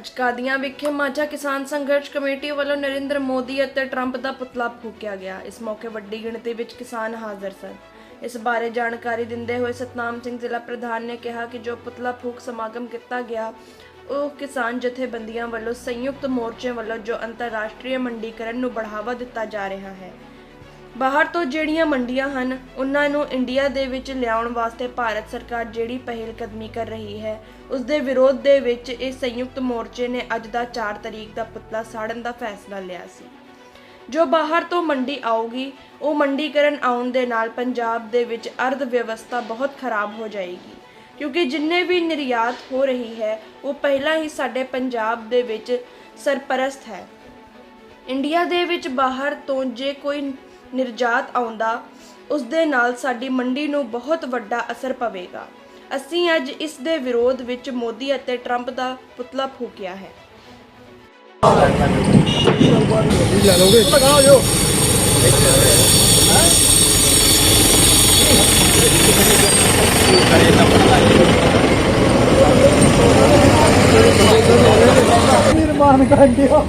ਅੱਜ ਕਾਦੀਆਂ ਵਿਖੇ ਮਾਝਾ ਕਿਸਾਨ ਸੰਘਰਸ਼ ਕਮੇਟੀ ਵੱਲੋਂ ਨਰਿੰਦਰ ਮੋਦੀ ਅਤੇ ਟਰੰਪ ਦਾ ਪੁਤਲਾ ਫੂਕਿਆ ਗਿਆ। ਇਸ ਮੌਕੇ ਵੱਡੀ ਗਿਣਤੀ ਵਿੱਚ ਕਿਸਾਨ ਹਾਜ਼ਰ ਸਨ। ਇਸ ਬਾਰੇ ਜਾਣਕਾਰੀ ਦਿੰਦੇ ਹੋਏ ਸਤਨਾਮ ਸਿੰਘ ਜ਼ਿਲ੍ਹਾ ਪ੍ਰਧਾਨ ਨੇ ਕਿਹਾ ਕਿ ਜੋ ਪੁਤਲਾ ਫੂਕ ਸਮਾਗਮ ਕੀਤਾ ਗਿਆ, ਉਹ ਕਿਸਾਨ ਜਥੇਬੰਦੀਆਂ ਵੱਲੋਂ ਸੰਯੁਕਤ ਮੋਰਚੇ ਵੱਲੋਂ ਜੋ ਅੰਤਰਰਾਸ਼ਟਰੀ ਮੰਡੀਕਰਨ ਨੂੰ ਬੜਾਵਾ ਦਿੱਤਾ ਜਾ ਰਿਹਾ ਹੈ। ਬਾਹਰ ਤੋਂ ਜਿਹੜੀਆਂ ਮੰਡੀਆਂ ਹਨ, ਉਹਨਾਂ ਨੂੰ ਇੰਡੀਆ ਦੇ ਵਿੱਚ ਲਿਆਉਣ ਵਾਸਤੇ ਭਾਰਤ ਸਰਕਾਰ ਜਿਹੜੀ ਪਹਿਲ ਕਦਮੀ ਕਰ ਰਹੀ ਹੈ, ਉਸ ਦੇ ਵਿਰੋਧ ਦੇ ਵਿੱਚ ਇਹ ਸੰਯੁਕਤ ਮੋਰਚੇ ਨੇ ਅੱਜ ਦਾ 4 ਤਰੀਕ ਦਾ ਪੁਤਲਾ ਸਾੜਨ ਦਾ ਫੈਸਲਾ ਲਿਆ ਸੀ। ਜੋ ਬਾਹਰ ਤੋਂ ਮੰਡੀ ਆਊਗੀ, ਉਹ ਮੰਡੀਕਰਨ ਆਉਣ ਦੇ ਨਾਲ ਪੰਜਾਬ ਦੇ ਵਿੱਚ ਅਰਥ ਵਿਵਸਥਾ ਬਹੁਤ ਖਰਾਬ ਹੋ ਜਾਏਗੀ, ਕਿਉਂਕਿ ਜਿੰਨੇ ਵੀ ਨਿਰਯਾਤ ਹੋ ਰਹੀ ਹੈ, ਉਹ ਪਹਿਲਾਂ ਹੀ ਸਾਡੇ ਪੰਜਾਬ ਦੇ ਵਿੱਚ ਸਰਪਰਸਤ ਹੈ। ਇੰਡੀਆ ਦੇ ਵਿੱਚ ਬਾਹਰ ਤੋਂ ਜੇ ਕੋਈ ਨਿਰਜਾਤ ਆਉਂਦਾ ਉਸ ਦੇ ਨਾਲ ਸਾਡੀ ਮੰਡੀ ਨੂੰ ਬਹੁਤ ਵੱਡਾ ਅਸਰ ਪਵੇਗਾ। ਅਸੀਂ ਅੱਜ ਇਸ ਦੇ ਵਿਰੋਧ ਵਿੱਚ ਮੋਦੀ ਅਤੇ ਟਰੰਪ ਦਾ ਪੁਤਲਾ ਫੂਕਿਆ ਹੈ। ਨਿਰਮਾਣ ਕਰਦੇ ਹੋ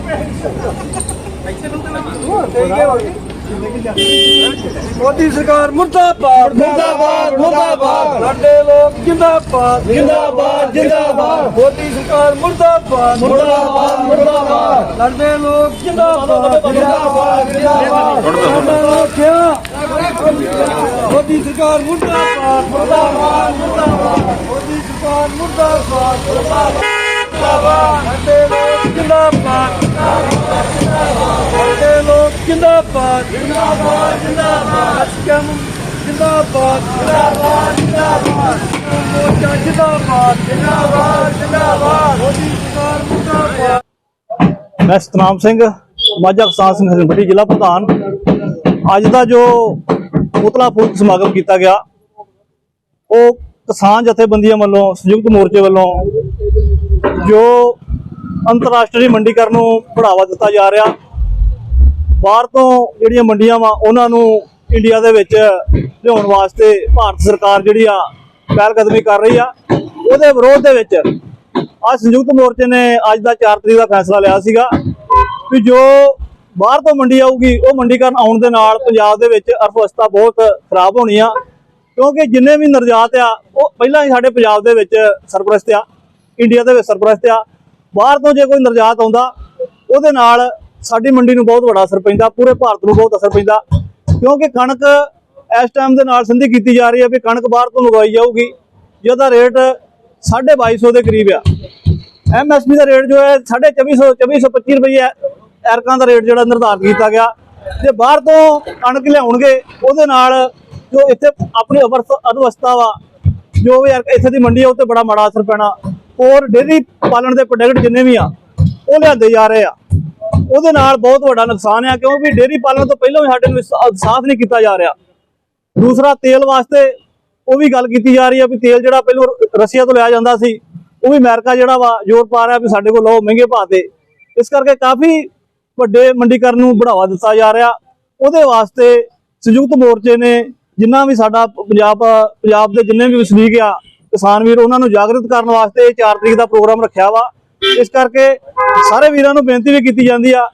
ਮੋਦੀ ਸਰਕਾਰ ਮੁਰਦਾਬਾਦ ਮੁਰਦਾਬਾਦ ਮੁਰਦਾਬਾਦ। ਸਾਡੇ ਲੋਕ ਜਿੰਦਾਬਾਦ। ਜਿੰਦਾਬਾਦ ਜਿੰਦਾਬਾਦ। ਮੋਦੀ ਸਰਕਾਰ ਮੁਰਦਾਬਾਦ। ਮੁਰਦਾਬਾਦ ਮੁਰਦਾਬਾਦ। ਸਾਡੇ ਲੋਕ ਜਿੰਦਾਬਾਦ। ਜਿੰਦਾਬਾਦ ਜਿੰਦਾਬਾਦ। ਸਾਡੇ ਲੋਕ ਕਿਆ? ਮੋਦੀ ਸਰਕਾਰ ਮੁਰਦਾਬਾਦ। ਮੁਰਦਾਬਾਦ ਮੁਰਦਾਬਾਦ। ਮੋਦੀ ਸਰਕਾਰ ਮੁਰਦਾਬਾਦ। ਮੁਰਦਾਬਾਦ ਸਾਡੇ ਲੋਕ ਜਿੰਦਾਬਾਦ। ਸਾਡੇ ਲੋਕ ਜਿੰਦਾਬਾਦ। ਜਿੰਦਾਬਾਦ ਜਿੰਦਾਬਾਦ ਅਸਕਮ ਜਿੰਦਾਬਾਦ। ਜਿੰਦਾਬਾਦ ਜਿੰਦਾਬਾਦ ਮੋਰਚਾ ਜਿੰਦਾਬਾਦ। ਜਿੰਦਾਬਾਦ ਜਿੰਦਾਬਾਦ ਮੋਦੀ ਸਰਕਾਰ ਮੁਰਦਾਬਾਦ। ਮੈਂ ਸਤਨਾਮ ਸਿੰਘ, ਮਾਝਾ ਕਿਸਾਨ ਸੰਘਰਸ਼ ਕਮੇਟੀ ਜ਼ਿਲ੍ਹਾ ਪ੍ਰਧਾਨ। ਅੱਜ ਦਾ ਜੋ ਪੁਤਲਾ ਫੂਕ ਸਮਾਗਮ ਕੀਤਾ ਗਿਆ, ਉਹ ਕਿਸਾਨ ਜਥੇਬੰਦੀਆਂ ਵੱਲੋਂ, ਸੰਯੁਕਤ ਮੋਰਚੇ ਵੱਲੋਂ ਜੋ ਅੰਤਰਰਾਸ਼ਟਰੀ ਮੰਡੀਕਰਨ ਨੂੰ ਬੜਾਵਾ ਦਿੱਤਾ ਜਾ ਰਿਹਾ ਬਾਹਰ ਤੋਂ ਜਿਹੜੀਆਂ ਮੰਡੀਆਂ ਵਾ, ਉਹਨਾਂ ਨੂੰ ਇੰਡੀਆ ਦੇ ਵਿੱਚ ਲਿਆਉਣ ਵਾਸਤੇ ਭਾਰਤ ਸਰਕਾਰ ਜਿਹੜੀ ਆ ਪਹਿਲ ਕਦਮੀ ਕਰ ਰਹੀ ਆ। ਉਹਦੇ ਵਿਰੋਧ ਦੇ ਵਿੱਚ ਅੱਜ ਸੰਯੁਕਤ ਮੋਰਚੇ ਨੇ ਅੱਜ ਦਾ 4 ਤਰੀਕ ਦਾ ਫੈਸਲਾ ਲਿਆ ਸੀਗਾ ਕਿ ਜੋ ਬਾਹਰ ਤੋਂ ਮੰਡੀ ਆਊਗੀ, ਉਹ ਮੰਡੀਕਰਨ ਆਉਣ ਦੇ ਨਾਲ ਪੰਜਾਬ ਦੇ ਵਿੱਚ ਅਰਥਵਿਵਸਥਾ ਬਹੁਤ ਖਰਾਬ ਹੋਣੀ ਆ। ਕਿਉਂਕਿ ਜਿੰਨੇ ਵੀ ਨਿਰਯਾਤ ਆ, ਉਹ ਪਹਿਲਾਂ ਹੀ ਸਾਡੇ ਪੰਜਾਬ ਦੇ ਵਿੱਚ ਸਰਪ੍ਰਸਤ ਆ ਇੰਡੀਆ ਦੇ ਵਿੱਚ ਸਰਪ੍ਰਸਤ ਆ। ਬਾਹਰ ਤੋਂ ਜੇ ਕੋਈ ਨਿਰਯਾਤ ਆਉਂਦਾ, ਉਹਦੇ ਨਾਲ ਸਾਡੀ ਮੰਡੀ ਨੂੰ ਬਹੁਤ ਵੱਡਾ ਅਸਰ ਪੈਂਦਾ, ਪੂਰੇ ਭਾਰਤ ਨੂੰ ਬਹੁਤ ਅਸਰ ਪੈਂਦਾ। ਕਿਉਂਕਿ ਕਣਕ ਇਸ ਟਾਈਮ ਦੇ ਨਾਲ ਸੰਧੀ ਕੀਤੀ ਜਾ ਰਹੀ ਹੈ ਵੀ ਕਣਕ ਬਾਹਰ ਤੋਂ ਮੰਗਵਾਈ ਜਾਊਗੀ, ਜਿਹਦਾ ਰੇਟ 2250 ਦੇ ਕਰੀਬ ਆ। ਐਮਐਸਪੀ ਦਾ ਰੇਟ ਜੋ ਹੈ 2450 2425 ਰੁਪਏ ਐਰਕਾਂ ਦਾ ਰੇਟ ਜਿਹੜਾ ਨਿਰਧਾਰਤ ਕੀਤਾ ਗਿਆ। ਜੇ ਬਾਹਰ ਤੋਂ ਕਣਕ ਲਿਆਉਣਗੇ, ਉਹਦੇ ਨਾਲ ਜੋ ਇੱਥੇ ਆਪਣੀ ਅਵਰਥ ਅਵਸਥਾ ਵਾ, ਜੋ ਵੀ ਐਰ- ਇੱਥੇ ਦੀ ਮੰਡੀ ਆ ਉੱਤੇ ਬੜਾ ਮਾੜਾ ਅਸਰ ਪੈਣਾ। ਔਰ ਡੇਰੀ ਪਾਲਣ ਦੇ ਪ੍ਰੋਡਕਟ ਜਿੰਨੇ ਵੀ ਆ, ਉਹ ਲਿਆਂਦੇ ਜਾ ਰਹੇ ਆ। ਉਹਦੇ ਨਾਲ ਬਹੁਤ ਵੱਡਾ ਨੁਕਸਾਨ ਆ, ਕਿਉਂਕਿ ਡੇਰੀ ਪਾਲਣ ਤੋਂ ਪਹਿਲਾਂ ਵੀ ਸਾਡੇ ਨੂੰ ਸਾਫ਼ ਨਹੀਂ ਕੀਤਾ ਜਾ ਰਿਹਾ। ਦੂਸਰਾ, ਤੇਲ ਵਾਸਤੇ ਉਹ ਵੀ ਗੱਲ ਕੀਤੀ ਜਾ ਰਹੀ ਆ ਵੀ ਤੇਲ ਜਿਹੜਾ ਪਹਿਲਾਂ ਰਸ਼ੀਆ ਤੋਂ ਲਿਆ ਜਾਂਦਾ ਸੀ, ਉਹ ਵੀ ਅਮਰੀਕਾ ਜਿਹੜਾ ਵਾ ਜ਼ੋਰ ਪਾ ਰਿਹਾ ਵੀ ਸਾਡੇ ਕੋਲ ਲਓ ਮਹਿੰਗੇ ਭਾਅ ਤੇ। ਇਸ ਕਰਕੇ ਕਾਫੀ ਵੱਡੇ ਮੰਡੀਕਰਨ ਨੂੰ ਬੜਾਵਾ ਦਿੱਤਾ ਜਾ ਰਿਹਾ। ਉਹਦੇ ਵਾਸਤੇ ਸੰਯੁਕਤ ਮੋਰਚੇ ਨੇ ਜਿੰਨਾ ਵੀ ਸਾਡਾ ਪੰਜਾਬ ਪੰਜਾਬ ਦੇ ਜਿੰਨੇ ਵੀ ਵਸਨੀਕ ਆ, ਕਿਸਾਨ ਵੀਰ, ਉਹਨਾਂ ਨੂੰ ਜਾਗਰਤ ਕਰਨ ਵਾਸਤੇ ਇਹ 4 ਤਰੀਕ ਦਾ ਪ੍ਰੋਗਰਾਮ ਰੱਖਿਆ ਵਾ। ਇਸ ਕਰਕੇ ਸਾਰੇ ਵੀਰਾਂ ਨੂੰ ਬੇਨਤੀ ਵੀ ਕੀਤੀ ਜਾਂਦੀ ਆ,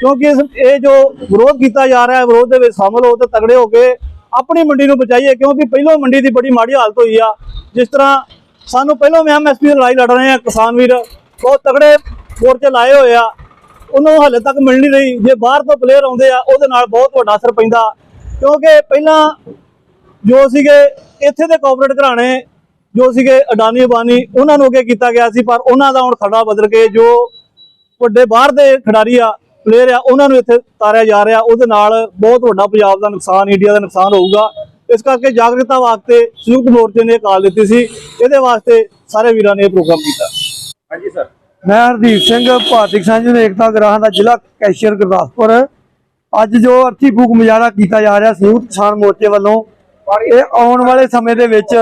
ਕਿਉਂਕਿ ਇਹ ਜੋ ਵਿਰੋਧ ਕੀਤਾ ਜਾ ਰਿਹਾ ਹੈ, ਵਿਰੋਧ ਦੇ ਵਿੱਚ ਸ਼ਾਮਲ ਹੋ ਤੇ ਤਗੜੇ ਹੋ ਕੇ ਆਪਣੀ ਮੰਡੀ ਨੂੰ ਬਚਾਈਏ, ਕਿਉਂਕਿ ਪਹਿਲਾਂ ਮੰਡੀ ਦੀ ਬੜੀ ਮਾੜੀ ਹਾਲਤ ਹੋਈ ਆ। ਜਿਸ ਤਰ੍ਹਾਂ ਸਾਨੂੰ ਪਹਿਲਾਂ ਵੀ ਐਮਐਸਪੀ ਦੀ ਲੜਾਈ ਲੜ ਰਹੇ ਆ, ਕਿਸਾਨ ਵੀਰ, ਬਹੁਤ ਤਗੜੇ ਮੋਰਚੇ ਲਾਏ ਹੋਏ ਆ। ਉਹਨੂੰ ਹਾਲੇ ਤੱਕ ਮਿਲ ਨਹੀਂ ਰਹੀ। ਜੇ ਬਾਹਰ ਤੋਂ ਪਲੇਅਰ ਆਉਂਦੇ ਆ, ਉਹਦੇ ਨਾਲ ਬਹੁਤ ਵੱਡਾ ਅਸਰ ਪੈਂਦਾ। ਕਿਉਂਕਿ ਪਹਿਲਾਂ ਜੋ ਸੀਗੇ, ਇੱਥੇ ਦੇ ਕਾਰਪੋਰੇਟ ਘਰਾਣੇ ਜੋ ਸੀਗੇ ਅਡਾਨੀ ਅਬਾਨੀ ਉਹਨਾਂ ਨੂੰ ਅੱਗੇ ਕੀਤਾ ਗਿਆ ਸੀ ਪਰ ਉਹਨਾਂ ਦਾ ਹੁਣ ਖੜਾ ਬਦਲ ਕੇ ਜੋ ਵੱਡੇ ਬਾਹਰ ਦੇ ਖਿਡਾਰੀ ਆ ਪਲੇਅਰ ਆ ਉਹਨਾਂ ਨੂੰ ਇੱਥੇ ਤਾਰਿਆ ਜਾ ਰਿਹਾ। ਉਹਦੇ ਨਾਲ ਬਹੁਤ ਵੱਡਾ ਪੰਜਾਬ ਦਾ ਨੁਕਸਾਨ ਇੰਡੀਆ ਦਾ ਨੁਕਸਾਨ ਹੋਊਗਾ। ਇਸ ਕਰਕੇ ਜਾਗਰੂਕਤਾ ਵਾਸਤੇ ਸੰਯੁਕਤ ਮੋਰਚੇ ਨੇ ਕਾਲ ਦਿੱਤੀ ਸੀ। ਇਹਦੇ ਵਾਸਤੇ ਸਾਰੇ ਵੀਰਾਂ ਨੇ ਇਹ ਪ੍ਰੋਗਰਾਮ ਕੀਤਾ। ਹਾਂਜੀ ਸਰ। ਮੈਂ ਹਰਦੀਪ ਸਿੰਘ ਭਾਰਤੀ ਯੂਨੀਅਨ ਏਕਤਾ ਗ੍ਰਾਹਾਂ ਦਾ ਜ਼ਿਲ੍ਹਾ ਕੈਸ਼ੀਅਰ ਗੁਰਦਾਸਪੁਰ। ਅੱਜ ਜੋ ਅਰਥੀ ਫੂਕ ਮੁਜ਼ਾਹਰਾ ਕੀਤਾ ਜਾ ਰਿਹਾ ਸੰਯੁਕਤ ਕਿਸਾਨ ਮੋਰਚੇ ਵੱਲੋਂ ਇਹ ਆਉਣ ਵਾਲੇ ਸਮੇਂ ਦੇ ਵਿੱਚ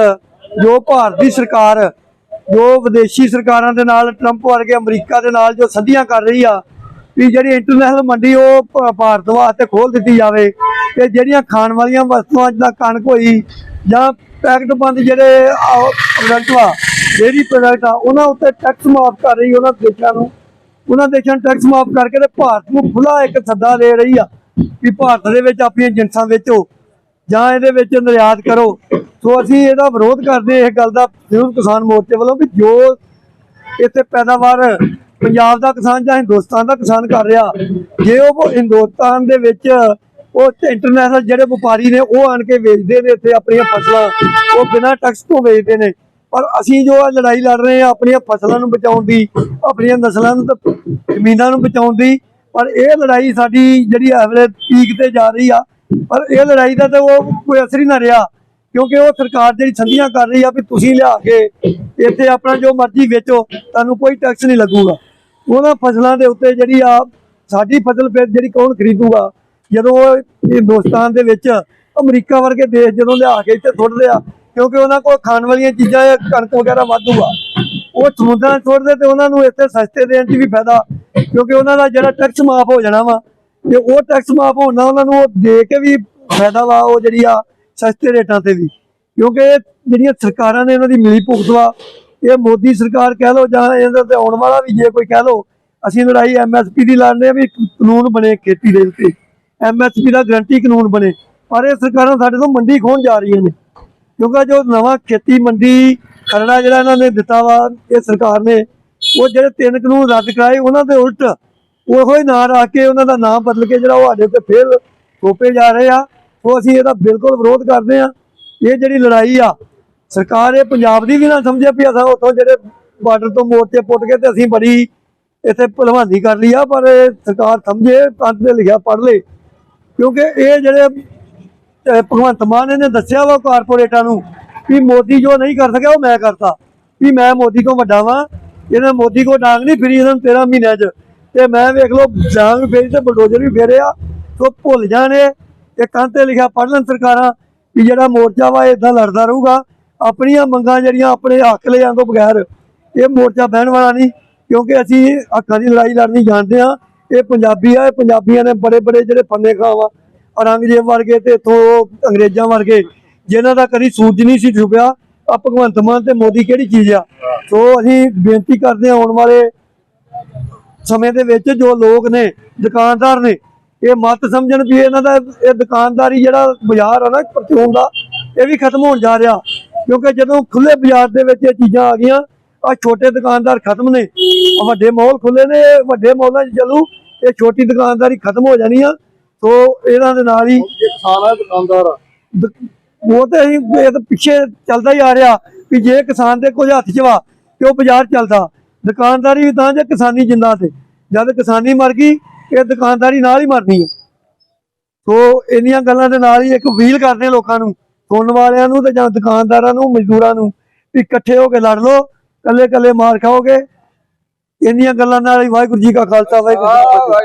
ਜੋ ਭਾਰਤੀ ਸਰਕਾਰ, ਜੋ ਵਿਦੇਸ਼ੀ ਸਰਕਾਰਾਂ ਦੇ ਨਾਲ ਟਰੰਪ ਵਰਗੇ ਅਮਰੀਕਾ ਦੇ ਨਾਲ ਜੋ ਸੰਧੀਆਂ ਕਰ ਰਹੀ ਆ, ਵੀ ਜਿਹੜੀ ਇੰਟਰਨੈਸ਼ਨਲ ਮੰਡੀ ਉਹ ਭਾਰਤ ਵਾਸਤੇ ਖੋਲ ਦਿੱਤੀ ਜਾਵੇ, ਤੇ ਜਿਹੜੀਆਂ ਖਾਣ ਵਾਲੀਆਂ ਵਸਤੂਆਂ ਜਿੱਦਾਂ ਕਣਕ ਹੋਈ, ਜਾਂ ਪੈਕਟ ਬੰਦ ਜਿਹੜੇ ਪ੍ਰੋਡਕਟ ਆ ਡੇਰੀ ਪ੍ਰੋਡਕਟ ਆ, ਉਹਨਾਂ ਉੱਤੇ ਟੈਕਸ ਮਾਫ ਕਰ ਰਹੀ ਉਹਨਾਂ ਦੇਸ਼ਾਂ ਨੂੰ। ਉਹਨਾਂ ਦੇਸ਼ਾਂ ਨੂੰ ਟੈਕਸ ਮਾਫ ਕਰਕੇ ਤੇ ਭਾਰਤ ਨੂੰ ਖੁੱਲਾ ਇੱਕ ਸੱਦਾ ਦੇ ਰਹੀ ਆ, ਵੀ ਭਾਰਤ ਦੇ ਵਿੱਚ ਆਪਣੀਆਂ ਜਿੰਸਾਂ ਵੇਚੋ। ਜਾਂ ਇਹਦੇ ਵਿੱਚ ਨਿਰਯਾਤ ਕਰੋ। ਸੋ ਅਸੀਂ ਇਹਦਾ ਵਿਰੋਧ ਕਰਦੇ ਹਾਂ ਇਹ ਗੱਲ ਦਾ ਸੰਯੁਕਤ ਕਿਸਾਨ ਮੋਰਚੇ ਵੱਲੋਂ ਵੀ ਜੋ ਇੱਥੇ ਪੈਦਾਵਾਰ ਪੰਜਾਬ ਦਾ ਕਿਸਾਨ ਜਾਂ ਹਿੰਦੁਸਤਾਨ ਦਾ ਕਿਸਾਨ ਕਰ ਰਿਹਾ, ਜੇ ਉਹ ਹਿੰਦੁਸਤਾਨ ਦੇ ਵਿੱਚ ਉਹ ਇੰਟਰਨੈਸ਼ਨਲ ਜਿਹੜੇ ਵਪਾਰੀ ਨੇ, ਉਹ ਆਣ ਕੇ ਵੇਚਦੇ ਨੇ ਇੱਥੇ ਆਪਣੀਆਂ ਫਸਲਾਂ, ਉਹ ਬਿਨਾਂ ਟੈਕਸ ਤੋਂ ਵੇਚਦੇ ਨੇ। ਪਰ ਅਸੀਂ ਜੋ ਲੜਾਈ ਲੜ ਰਹੇ ਹਾਂ, ਆਪਣੀਆਂ ਫਸਲਾਂ ਨੂੰ ਬਚਾਉਣ ਦੀ, ਆਪਣੀਆਂ ਨਸਲਾਂ ਨੂੰ ਤੇ ਜ਼ਮੀਨਾਂ ਨੂੰ ਬਚਾਉਣ ਦੀ, ਪਰ ਇਹ ਲੜਾਈ ਸਾਡੀ ਜਿਹੜੀ ਇਸ ਵੇਲੇ ਪੀਕ ਤੇ ਜਾ ਰਹੀ ਆ ਪਰ ਇਹ ਲੜਾਈ ਦਾ ਤਾਂ ਉਹ ਕੋਈ ਅਸਰ ਹੀ ਨਾ ਰਿਹਾ, ਕਿਉਂਕਿ ਉਹ ਸਰਕਾਰ ਜਿਹੜੀ ਸੰਧੀਆਂ ਕਰ ਰਹੀ ਆ ਵੀ ਤੁਸੀਂ ਲਿਆ ਕੇ ਇੱਥੇ ਆਪਣਾ ਜੋ ਮਰਜ਼ੀ ਵੇਚੋ, ਤੁਹਾਨੂੰ ਕੋਈ ਟੈਕਸ ਨਹੀਂ ਲੱਗੂਗਾ। ਉਹਨਾਂ ਫਸਲਾਂ ਦੇ ਉੱਤੇ ਜਿਹੜੀ ਆ, ਸਾਡੀ ਫਸਲ ਫਿਰ ਜਿਹੜੀ ਕੌਣ ਖਰੀਦੂਗਾ? ਜਦੋਂ ਹਿੰਦੁਸਤਾਨ ਦੇ ਵਿੱਚ ਅਮਰੀਕਾ ਵਰਗੇ ਦੇਸ਼ ਜਦੋਂ ਲਿਆ ਕੇ ਇੱਥੇ ਸੁੱਟਦੇ ਆ ਕਿਉਂਕਿ ਉਹਨਾਂ ਕੋਲ ਖਾਣ ਵਾਲੀਆਂ ਚੀਜ਼ਾਂ ਇਹ ਕਣਕ ਵਗੈਰਾ ਵਾਧੂ ਉਹ ਸਮੁੰਦਰਾਂ 'ਚ ਸੁੱਟਦੇ ਤੇ ਉਹਨਾਂ ਨੂੰ ਇੱਥੇ ਸਸਤੇ ਦੇਣ 'ਚ ਵੀ ਫਾਇਦਾ, ਕਿਉਂਕਿ ਉਹਨਾਂ ਦਾ ਜਿਹੜਾ ਟੈਕਸ ਮਾਫ ਹੋ ਜਾਣਾ ਵਾ ਤੇ ਉਹ ਟੈਕਸ ਮਾਫ ਹੋਣਾ ਉਹਨਾਂ ਨੂੰ ਉਹ ਦੇ ਕੇ ਵੀ ਫਾਇਦਾ ਵਾ ਉਹ ਜਿਹੜੀ ਆ ਸਸਤੇ ਰੇਟਾਂ ਤੇ ਵੀ। ਕਿਉਂਕਿ ਜਿਹੜੀਆਂ ਸਰਕਾਰਾਂ ਨੇ ਇਹਨਾਂ ਦੀ ਮਿਲੀ ਭੁਗਤ ਵਾ, ਇਹ ਮੋਦੀ ਸਰਕਾਰ ਕਹਿ ਲਓ ਜਾਂ ਇਹਦੇ ਤੇ ਆਉਣ ਵਾਲਾ ਵੀ ਜੇ ਕੋਈ ਕਹਿ ਲਓ, ਅਸੀਂ ਲੜਾਈ ਐਮਐਸਪੀ ਦੀ ਲੜਦੇ ਆ ਵੀ ਕਾਨੂੰਨ ਬਣੇ ਖੇਤੀ ਦੇ ਉੱਤੇ। ਐਮਐਸਪੀ ਦਾ ਗਰੰਟੀ ਕਾਨੂੰਨ ਬਣੇ। ਪਰ ਇਹ ਸਰਕਾਰਾਂ ਸਾਡੇ ਤੋਂ ਮੰਡੀ ਖੋਣ ਜਾ ਰਹੀਆਂ ਨੇ। ਕਿਉਂਕਿ ਜੋ ਨਵਾਂ ਖੇਤੀ ਮੰਡੀ, ਖਰੜਾ ਜਿਹੜਾ ਇਹਨਾਂ ਨੇ ਦਿੱਤਾ ਵਾ, ਇਹ ਸਰਕਾਰ ਨੇ, ਉਹ ਜਿਹੜੇ ਤਿੰਨ ਕਾਨੂੰਨ ਰੱਦ ਕਰਾਏ, ਉਹਨਾਂ ਦੇ ਉਲਟ ਉਹੋ ਹੀ ਨਾਂ ਰੱਖ ਕੇ ਉਹਨਾਂ ਦਾ ਨਾਮ ਬਦਲ ਕੇ ਜਿਹੜਾ ਉਹ ਸਾਡੇ ਤੇ ਫੇਰ ਥੋਪੇ ਜਾ ਰਹੇ ਆ। ਉਹ ਅਸੀਂ ਇਹਦਾ ਬਿਲਕੁਲ ਵਿਰੋਧ ਕਰਦੇ ਆ। ਇਹ ਜਿਹੜੀ ਲੜਾਈ ਆ, ਸਰਕਾਰ ਇਹ ਪੰਜਾਬ ਦੀ ਵੀ ਨਾ ਸਮਝੇ ਵੀ ਅਸਾਂ ਉੱਥੋਂ ਜਿਹੜੇ ਬਾਰਡਰ ਤੋਂ ਮੋਰਚੇ ਪੁੱਟ ਕੇ ਤੇ ਅਸੀਂ ਬੜੀ ਇੱਥੇ ਭਲਵਾਨੀ ਕਰ ਲਈ ਆ, ਪਰ ਇਹ ਸਰਕਾਰ ਸਮਝੇ ਕੰਧ ਤੇ ਲਿਖਿਆ ਪੜ੍ਹ ਲੇ ਕਿਉਂਕਿ ਇਹ ਜਿਹੜੇ ਭਗਵੰਤ ਮਾਨ ਨੇ ਦੱਸਿਆ ਵਾ ਕਾਰਪੋਰੇਟਾਂ ਨੂੰ ਵੀ ਮੋਦੀ ਜੋ ਨਹੀਂ ਕਰ ਸਕਿਆ ਉਹ ਮੈਂ ਕਰਤਾ। ਵੀ ਮੈਂ ਮੋਦੀ ਤੋਂ ਵੱਡਾ ਵਾਂ, ਇਹਨਾਂ ਮੋਦੀ ਕੋ ਡਾਂਗ ਨਹੀਂ, ਫਿਰੀ ਇਹਨਾਂ ਨੂੰ 13 ਮਹੀਨਿਆਂ 'ਚ ਤੇ ਮੈਂ ਵੇਖ ਲਓ ਡਾਂਗ ਵੀ ਫੇਰੀ ਤੇ ਬਲਡੋਜ਼ਰ ਵੀ ਫੇਰੇ ਆ ਭੁੱਲ ਜਾਣੇ। ਇਹ ਕੰਧ ਲਿਖਿਆ, ਪੜ੍ਹ ਸਰਕਾਰਾਂ ਵੀ ਜਿਹੜਾ ਮੋਰਚਾ ਵਾ ਇਦਾਂ ਲੜਦਾ ਰਹੂਗਾ। ਆਪਣੀਆਂ ਮੰਗਾਂ ਜਿਹੜੀਆਂ ਆਪਣੇ ਹੱਕ ਲੈ ਤੋਂ ਬਗੈਰ, ਇਹ ਮੋਰਚਾ ਬਹਿਣ ਵਾਲਾ ਨਹੀਂ, ਕਿਉਂਕਿ ਅਸੀਂ ਹੱਕਾਂ ਦੀ ਲੜਾਈ ਲੜਨੀ ਜਾਣਦੇ ਆ ਇਹ ਪੰਜਾਬੀ ਆ, ਇਹ ਪੰਜਾਬੀਆਂ ਨੇ ਬੜੇ ਬੜੇ ਜਿਹੜੇ ਫੰਨੇ ਖਾਵਾ ਔਰੰਗਜ਼ੇਬ ਵਰਗੇ ਤੇ ਇਥੋਂ ਅੰਗਰੇਜ਼ਾਂ ਵਰਗੇ, ਜਿਨ੍ਹਾਂ ਦਾ ਕਦੀ ਸੂਰਜ ਨਹੀਂ ਸੀ ਡੁੱਬਿਆ। ਆ ਭਗਵੰਤ ਮਾਨ ਤੇ ਮੋਦੀ ਕਿਹੜੀ ਚੀਜ਼ ਆ? ਸੋ ਅਸੀਂ ਬੇਨਤੀ ਕਰਦੇ ਹਾਂ ਆਉਣ ਵਾਲੇ ਸਮੇਂ ਦੇ ਵਿੱਚ ਜੋ ਲੋਕ ਨੇ ਦੁਕਾਨਦਾਰ ਨੇ ਇਹ ਮਤ ਸਮਝਣ ਵੀ ਇਹਨਾਂ ਦਾ ਇਹ ਦੁਕਾਨਦਾਰੀ ਜਿਹੜਾ ਬਾਜ਼ਾਰ ਆ ਨਾ ਪਰਚੂਨ ਦਾ ਇਹ ਵੀ ਖਤਮ ਹੋਣ ਜਾ ਰਿਹਾ। ਕਿਉਂਕਿ ਜਦੋਂ ਖੁੱਲੇ ਬਾਜ਼ਾਰ ਦੇ ਵਿੱਚ ਇਹ ਚੀਜ਼ਾਂ ਆ ਗਈਆਂ ਆ ਛੋਟੇ ਦੁਕਾਨਦਾਰ ਖਤਮ ਨੇ ਵੱਡੇ ਮਾਲ ਖੁੱਲੇ ਨੇ ਵੱਡੇ ਮਾਲਾਂ 'ਚ ਚੱਲੂ ਇਹ ਛੋਟੀ ਦੁਕਾਨਦਾਰੀ ਖਤਮ ਹੋ ਜਾਣੀ ਆ। ਸੋ ਇਹਨਾਂ ਦੇ ਨਾਲ ਹੀ ਕਿਸਾਨ ਦੁਕਾਨਦਾਰ ਆ। ਦ- ਉਹ ਤੇ ਇਹ ਪਿੱਛੇ ਚੱਲਦਾ ਹੀ ਆ ਰਿਹਾ ਵੀ ਜੇ ਕਿਸਾਨ ਦੇ ਕੁਝ ਹੱਥ 'ਚ ਵਾ ਤੇ ਉਹ ਬਾਜ਼ਾਰ ਚੱਲਦਾ। ਦੁਕਾਨਦਾਰੀ ਵੀ ਤਾਂ ਜੇ ਕਿਸਾਨੀ ਜਿੰਦਾ ਤੇ। ਜਦ ਕਿਸਾਨੀ ਮਰ ਗਈ, ਇਹ ਦੁਕਾਨਦਾਰੀ ਨਾਲ ਹੀ ਮਰਨੀ ਆ। ਸੋ ਇੰਨੀਆਂ ਗੱਲਾਂ ਦੇ ਨਾਲ ਹੀ ਇੱਕ ਅਪੀਲ ਕਰਦੇ ਲੋਕਾਂ ਨੂੰ, ਸੁਣਨ ਵਾਲਿਆਂ ਨੂੰ ਤੇ ਜਾਂ ਦੁਕਾਨਦਾਰਾਂ ਨੂੰ, ਮਜ਼ਦੂਰਾਂ ਨੂੰ, ਵੀ ਇਕੱਠੇ ਹੋ ਕੇ ਲੜ ਲਓ ਕੱਲੇ ਕੱਲੇ ਮਾਰ ਖਾਓਗੇ। ਇੰਨੀਆਂ ਗੱਲਾਂ ਨਾਲ ਹੀ ਵਾਹਿਗੁਰੂ ਜੀ ਕਾ ਖਾਲਸਾ, ਵਾਹਿਗੁਰੂ ਜੀ ਕੀ ਫਤਿਹ।